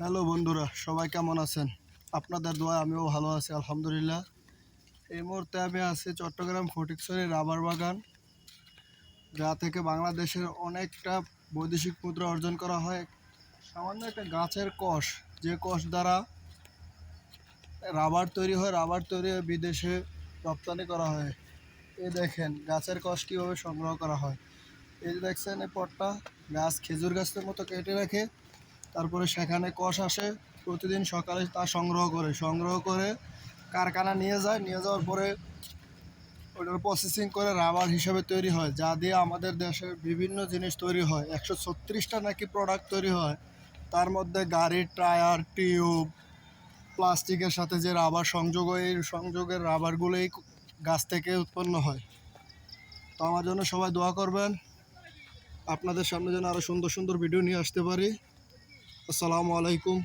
Hello বন্ধুরা, সবাই কেমন আছেন? আপনাদের দোয়া আমিও ভালো আছি, আলহামদুলিল্লাহ। এই মুহূর্তে আমি আছি চট্টগ্রাম ফটিকছড়ি রাবার বাগান, যা থেকে বাংলাদেশের অনেকটা বৈদেশিক মুদ্রা অর্জন করা হয়। সামান্য একটা গাছের কষ, যে কষ দ্বারা রাবার তৈরি হয়, রাবার তৈরি হয়ে বিদেশে রপ্তানি করা হয়। এই দেখেন, গাছের কষ কীভাবে সংগ্রহ করা হয়। এই দেখছেন এই পটটা, গাছ খেজুর গাছের মতো কেটে রাখে। তারপরে সেখানে কষ আসে, প্রতিদিন সকালে তা সংগ্রহ করে। সংগ্রহ করে কারখানা নিয়ে যায়, নিয়ে যাওয়ার পরে ওটার প্রসেসিং করে রাবার হিসাবে তৈরি হয়, যা দিয়ে আমাদের দেশের বিভিন্ন জিনিস তৈরি হয়। একশো ছত্রিশটা নাকি প্রোডাক্ট তৈরি হয়। তার মধ্যে গাড়ির টায়ার টিউব প্লাস্টিকের সাথে যে রাবার সংযোগ এই সংযোগের রাবারগুলোই গাছ থেকে উৎপন্ন হয়। তো আমার জন্য সবাই দোয়া করবেন। আপনাদের সামনে যেন আরও সুন্দর সুন্দর ভিডিও নিয়ে আসতে পারি। আসসালামু আলাইকুম।